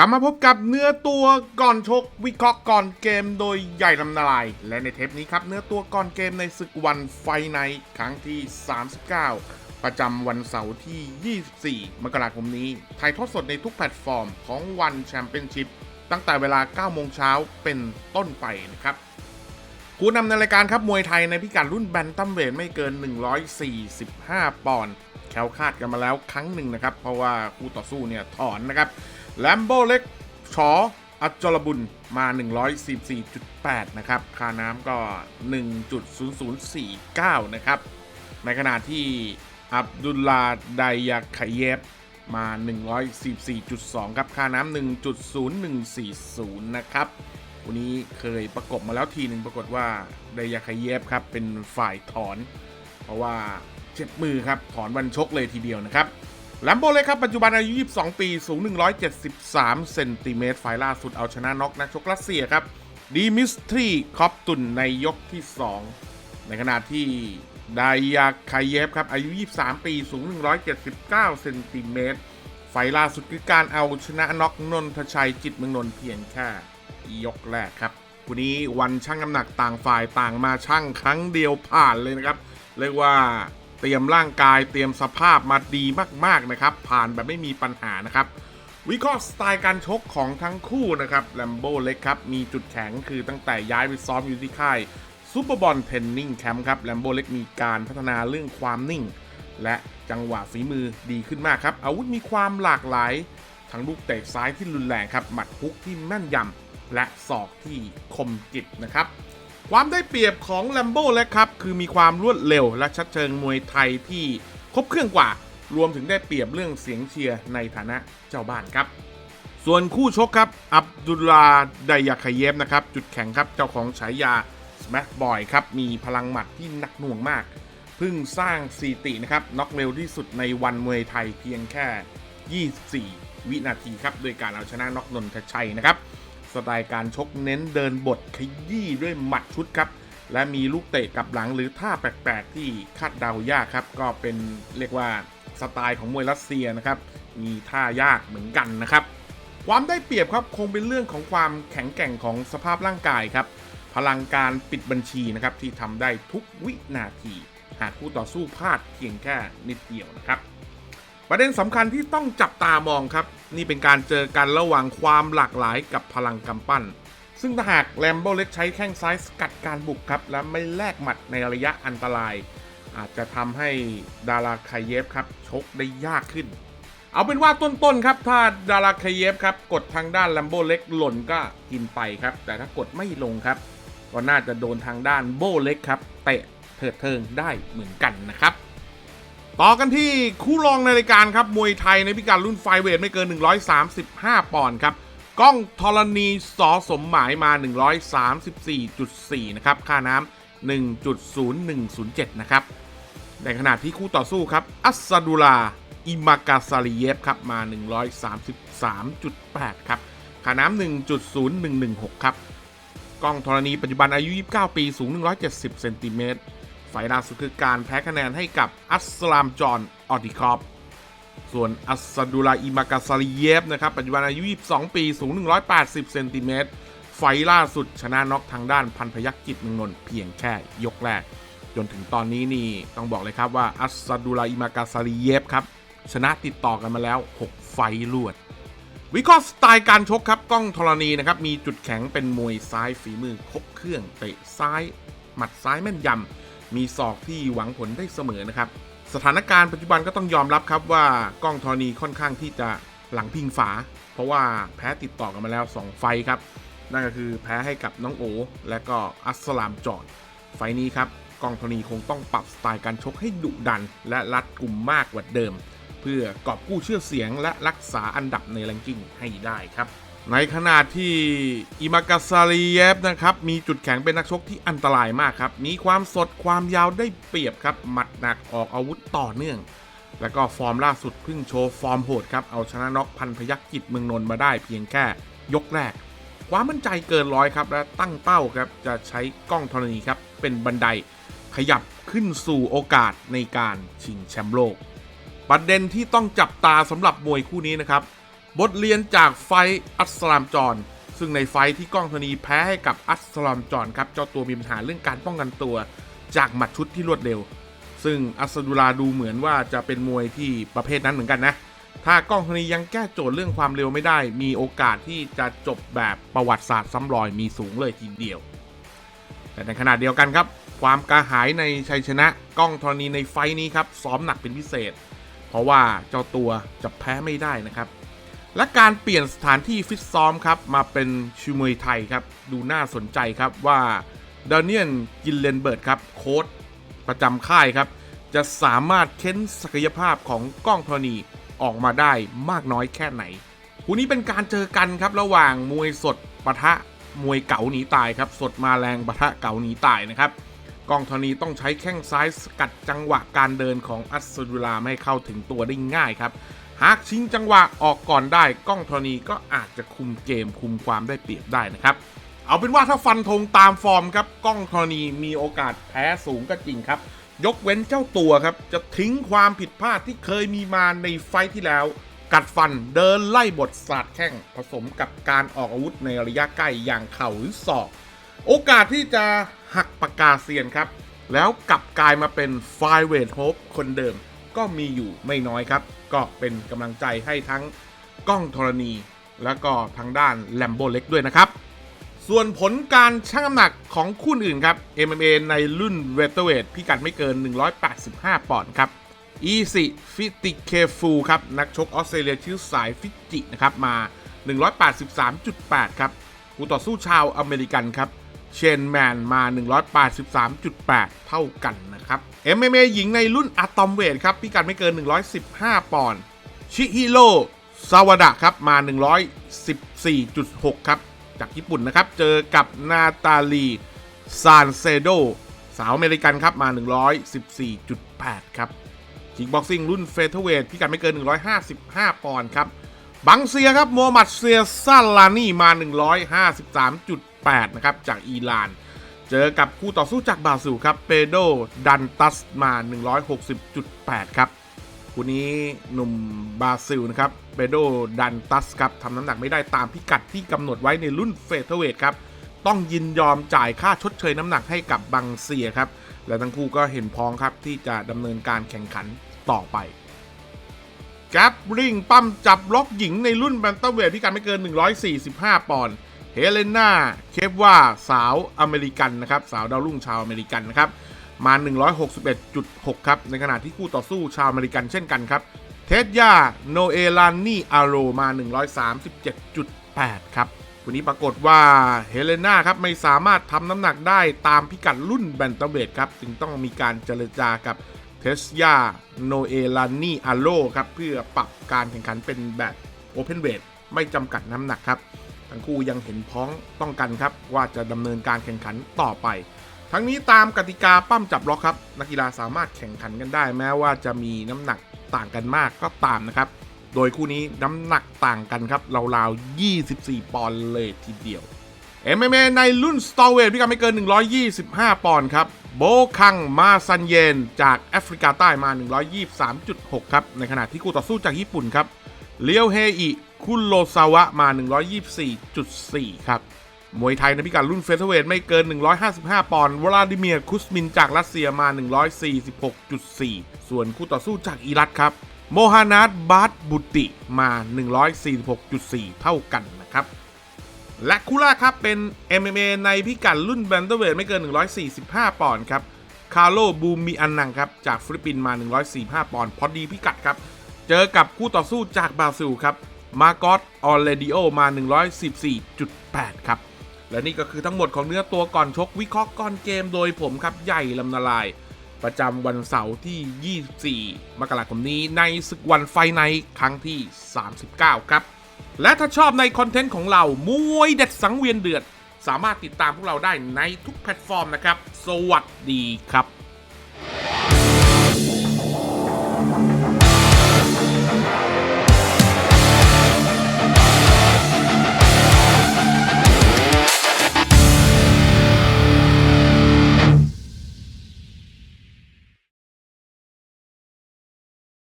กลับมาพบกับเนื้อตัวก่อนชกวิเคราะห์ก่อนเกมโดยใหญ่ลำนาลาย และในเทปนี้ครับ เนื้อตัวก่อนเกมในศึกวันไฟไนครั้งที่ 39 ประจำวันเสาร์ที่ 24 มกราคมนี้ถ่ายทอดสดในทุกแพลตฟอร์มของวันแชมเปี้ยนชิพตั้งแต่เวลา 9 โมงเช้าเป็นต้นไปนะครับผู้นำในรายการครับมวยไทยในพิกัดรุ่นแบนตัมเวทไม่เกิน 145 ปอนด์แคล้วคาดกันมาแล้วครั้งหนึ่งนะครับ เพราะว่าคู่ต่อสู้เนี่ยถอนนะครับ แลมโบเล็กชออัจจรบุญมา 144.8 นะครับ ค่าน้ำก็ 1.0049 นะครับ ในขณะที่อับดุลลาไดยาคาเยฟมา144.2 ครับ ค่าน้ำ1.0140 นะครับ วันนี้เคยประกบมาแล้วทีหนึ่งปรากฏว่าไดยาคาเยฟครับ เป็นฝ่ายถอน เพราะว่าเจ็บมือครับ ถอนวันชกเลยทีเดียวนะครับ ลมโบเลยครับปัจจุบันอายุ 22 ปี สูง 173 เซนติเมตรฝ่ายล่าสุดเอาชนะน็อกนักชกรัสเซียครับดีมิสทรีคอปตุนในยกที่ 2 ในขณะที่ไดยาคาเยฟครับ อายุ 23 ปี สูง 179 เซนติเมตรไฟล่าสุดคือการเอาชนะน็อกนนทชัยจิตเมืองนนเพียงแค่ยกแรกครับวันนี้วันชั่งน้ำหนักต่างฝ่ายต่างมาชั่งครั้งเดียวผ่านเลยนะครับ เรียกว่า เตรียมร่างกายเตรียมสภาพมาดีมากๆนะครับ ผ่านแบบไม่มีปัญหานะครับ วิเคราะห์สไตล์การชกของทั้งคู่นะครับแลมโบเล็กครับ มีจุดแข็งคือตั้งแต่ย้ายไปซ้อมอยู่ที่ค่ายซูเปอร์บอลเทนนิงแคมป์ครับแลมโบเล็กมีการพัฒนาเรื่องความนิ่ง และจังหวะฝีมือดีขึ้นมากครับ อาวุธมีความหลากหลาย ทั้งลูกเตะซ้ายที่รุนแรงครับหมัดฮุกที่แม่นยำและศอกที่คมกิบนะครับ ความได้เปรียบของแลมโบ้เล็กครับคือมีความรวดเร็วและชัดเชิงมวยไทยที่ครบเครื่องกว่า รวมถึงได้เปรียบเรื่องเสียงเชียร์ในฐานะเจ้าบ้านครับ ส่วนคู่ชกครับ อับดุลลาไดยาคาเยฟนะครับ จุดแข็งครับเจ้าของฉายา Smash Boy ครับ มีพลังหมัดที่หนักหน่วงมาก เพิ่งสร้างสถิตินะครับน็อกเร็วที่สุดในวันมวยไทยเพียงแค่ 24 วินาทีครับโดยการเอาชนะน็อกนนทชัยนะครับ สไตล์การชกเน้นเดินบทขยี้ด้วยหมัดชุดครับ และมีลูกเตะกับหลังหรือท่าแปลกๆที่คาดเดายากครับ ก็เป็นเรียกว่าสไตล์ของมวยรัสเซียนะครับ มีท่ายากเหมือนกันนะครับ ความได้เปรียบครับคงเป็นเรื่องของความแข็งแกร่งของสภาพร่างกายครับ พลังการปิดบัญชีนะครับที่ทำได้ทุกวินาที หากคู่ต่อสู้พลาดเพียงแค่นิดเดียวนะครับ ประเด็นสำคัญที่ต้องจับตามองครับ นี่เป็นการเจอกันระหว่างความหลากหลายกับพลังกำปั้น ซึ่งถ้าหากแลมโบเล็กใช้แข้งซ้ายสกัดการบุกครับ และไม่แลกหมัดในระยะอันตราย อาจจะทำให้ดาราคาเยฟครับชกได้ยากขึ้น เอาเป็นว่าต้นๆครับ ถ้าดาราคาเยฟครับกดทางด้านแลมโบเล็กหล่นก็กินไปครับ แต่ถ้ากดไม่ลงครับ ก็น่าจะโดนทางด้านโบเล็กครับเตะเถิดเทิงได้เหมือนกันนะครับ ต่อกันที่คู่รองในรายการครับ มวยไทยในพิกัดรุ่นไฟเวทไม่เกิน 135 ปอนด์ครับก้องธรณีสอสมหมายมา 134.4 นะครับ ค่าน้ำ1.0107 นะครับ ในขณะที่คู่ต่อสู้ครับ อัสซาดูลา อิมากาซาลีเยฟครับ มา 133.8 ครับ ค่าน้ำ1.0116 ครับ ก้องธรณีปัจจุบันอายุ 29 ปี สูง 170 เซนติเมตร ไฟล่าสุดคือการแพ้คะแนนให้กับอัสลามจอนออติคอฟส่วนอัสดูลาอิมากาซาลีเยฟนะครับปัจจุบันอายุ 22 ปี สูง 180 เซนติเมตร ไฟล่าสุดชนะน็อกทางด้านพันพยักจิตเมืองนนเพียงแค่ยกแรก จนถึงตอนนี้นี่ต้องบอกเลยครับว่าอัสดูลาอิมากาซาลีเยฟครับ ชนะติดต่อกันมาแล้ว 6 ไฟล์รวด วิเคราะห์สไตล์การชกครับก้องธรณีนะครับมีจุดแข็งเป็นมวยซ้ายฝีมือครบเครื่องเตะซ้าย หมัดซ้ายแม่นยำ มีศอกที่หวังผลได้เสมอนะครับ สถานการณ์ปัจจุบันก็ต้องยอมรับครับว่ากล้องธรณีค่อนข้างที่จะหลังพิงฝา เพราะว่าแพ้ติดต่อกันมาแล้ว 2 ไฟครับ นั่นก็คือแพ้ให้กับน้องโอ และก็อัสลามจอด ไฟนี้ครับกล้องธรณีคงต้องปรับสไตล์การชกให้ดุดัน และรัดกลุ่มมากกว่าเดิม เพื่อกอบกู้ชื่อเสียงและรักษาอันดับในแรงกิ้งให้ได้ครับ ในขณะที่อิมากาซาลีเยฟนะครับ มีจุดแข็งเป็นนักชกที่อันตรายมากครับ มีความสดความยาวได้เปรียบครับ หมัดหนักออกอาวุธต่อเนื่อง แล้วก็ฟอร์มล่าสุดเพิ่งโชว์ฟอร์มโหดครับ เอาชนะน็อกพันพยักจิตเมืองนนท์มาได้เพียงแค่ยกแรก ความมั่นใจเกินร้อยครับ และตั้งเป้าครับ จะใช้กล้องธรณีครับ เป็นบันไดขยับขึ้นสู่โอกาสในการชิงแชมป์โลก ประเด็นที่ต้องจับตาสำหรับมวยคู่นี้นะครับ บทเรียนจากไฟอัสสลามจอนซึ่งในไฟที่ก้องธรณีแพ้ให้กับอัสสลามจอนครับเจ้าตัวมีปัญหาเรื่องการป้องกันตัว จากหมัดชุดที่รวดเร็ว ซึ่งอัสดุลาดูเหมือนว่าจะเป็นมวยที่ประเภทนั้นเหมือนกันนะ ถ้าก้องธรณียังแก้โจทย์เรื่องความเร็วไม่ได้ มีโอกาสที่จะจบแบบประวัติศาสตร์ซ้ำรอยมีสูงเลยทีเดียว แต่ในขณะเดียวกันครับ ความกระหายในชัยชนะก้องธรณีในไฟนี้ครับซ้อมหนักเป็นพิเศษ เพราะว่าเจ้าตัวจะแพ้ไม่ได้นะครับ และการเปลี่ยนสถานที่ฟิตซ้อมครับมาเป็นชิมวยไทยครับ ดูน่าสนใจครับว่าดานิเอลกินเลนเบิร์ดครับโค้ชประจำค่ายครับ จะสามารถเค้นศักยภาพของกล้องธรณีออกมาได้มากน้อยแค่ไหนคู่นี้เป็นการเจอกันครับระหว่างมวยสดปะทะมวยเก๋าหนีตายครับ สดมาแรงปะทะเก๋าหนีตายนะครับกล้องธรณีต้องใช้แข้งซ้ายสกัดจังหวะการเดินของอัสซดุลาไม่ให้เข้าถึงตัวได้ง่ายครับ หากชิงจังหวะออกก่อนได้กล้องธรณีก็อาจจะคุมเกมคุมความได้เปรียบได้นะครับ เอาเป็นว่าถ้าฟันธงตามฟอร์มครับกล้องธรณีมีโอกาสแพ้สูงก็จริงครับ ยกเว้นเจ้าตัวครับ จะทิ้งความผิดพลาดที่เคยมีมาในไฟที่แล้ว กัดฟันเดินไล่บทสาดแข้งผสมกับการออกอาวุธในระยะใกล้อย่างเข่าหรือศอก โอกาสที่จะหักปากกาเซียนครับ แล้วกลับกลายมาเป็นไฟเวทโฮปคนเดิม ก็มีอยู่ไม่น้อยครับ ก็เป็นกำลังใจให้ทั้งกล้องธรณี แล้วก็ทางด้านแลมโบเล็กด้วยนะครับ ส่วนผลการชั่งน้ำหนักของคู่อื่นครับ MMA ในรุ่นเวเตอร์เวทพิกัดไม่เกิน 185 ปอนด์ครับอีซิฟิติเคฟูครับ นักชกออสเตรเลียชื่อสายฟิจินะครับมา 183.8 ครับคู่ต่อสู้ชาวอเมริกันครับ เชนแมนมา 183.8 เท่ากันนะครับ MMA หญิงในรุ่นอะตอมเวทครับพิกัดไม่เกิน 115 ปอนด์ชิฮิโร่ซาวดะครับมา 114.6 ครับ จากญี่ปุ่นนะครับ เจอกับนาตาลีซานเซโด สาวอเมริกันครับมา 114.8 ครับคิกบ็อกซิ่งรุ่นเฟเธอร์เวทพิกัดไม่เกิน 155 ปอนด์ครับ บังเซียครับโมฮัมหมัดเซียซาลานี่มา 153.8 นะครับ จากอิหร่าน เจอกับคู่ต่อสู้จากบราซิลครับ เปโดดันตัสมา 160.8 ครับ คู่นี้หนุ่มบราซิลนะครับ เปโดดันตัสครับทำน้ำหนักไม่ได้ตามพิกัดที่กำหนดไว้ในรุ่นเฟเธอร์เวทครับ ต้องยินยอมจ่ายค่าชดเชยน้ำหนักให้กับบังเซียครับ และทั้งคู่ก็เห็นพ้องครับที่จะดำเนินการแข่งขันต่อไปแกรบริงปั้มจับล็อกหญิงในรุ่นแบนเตัมเวทพิกัดไม่เกิน 145 ปอนด์ เฮเลนาเคปว่าสาวอเมริกันนะครับสาวดาวรุ่งชาวอเมริกันนะครับมา 161.6 ครับ ในขณะที่คู่ต่อสู้ชาวอเมริกันเช่นกันครับ เทสยาโนเอลานี่อาโรมา 137.8 ครับ วันนี้ปรากฏว่าเฮเลนาครับไม่สามารถทำน้ำหนักได้ตามพิกัดรุ่นแบนตัมเวทครับจึงต้องมีการเจรจากับเทสยาโนเอลานี่อาโรครับ เพื่อปรับการแข่งขันเป็นแบบโอเพนเวทไม่จำกัดน้ำหนักครับ ทั้งคู่ยังเห็นพ้องต้องกันครับว่าจะดำเนินการแข่งขันต่อไป ทั้งนี้ตามกติกาปั้มจับล็อกครับ นักกีฬาสามารถแข่งขันกันได้ แม้ว่าจะมีน้ำหนักต่างกันมากก็ตามนะครับ โดยคู่นี้น้ำหนักต่างกันครับราวๆ 24 ปอนด์เลยทีเดียว MMA ในรุ่นสตอเวทพิกัดไม่เกิน 125 ปอนด์ครับ โบคังมาซันเยน จากแอฟริกาใต้มา 123.6 ครับ ในขณะที่คู่ต่อสู้จากญี่ปุ่นครับ เลียวเฮอิ คุณโรซาวะมา 124.4 ครับ มวยไทยในพิกัดรุ่นเฟเธอร์เวทไม่เกิน 155 ปอนด์วลาดิเมียร์คุสมินจากรัสเซียมา 146.4 ส่วนคู่ต่อสู้จากอิรักครับ โมฮานัดบาตบุติมา 146.4 เท่ากันนะครับ และคู่แรกครับเป็น MMA ในพิกัดรุ่นแบนเทอร์เวทไม่เกิน 145 ปอนด์ครับ คาร์โลบูมิอันนังครับจากฟิลิปปินส์มา 145 ปอนด์พอดีพิกัดครับ เจอกับคู่ต่อสู้จากบราซิลครับ มาโกอตออเลดิโอมา 114.8 ครับ และนี่ก็คือทั้งหมดของเนื้อตัวก่อนชกวิเคราะห์ก่อนเกมโดยผมครับ ใหญ่ลำนาลาย ประจำวันเสาร์ที่ 24 มกราคมนี้ในศึกวันไฟไนครั้งที่ 39 ครับ และถ้าชอบในคอนเทนต์ของเรา มวยเด็ดสังเวียนเดือด สามารถติดตามพวกเราได้ในทุกแพลตฟอร์มนะครับ สวัสดีครับ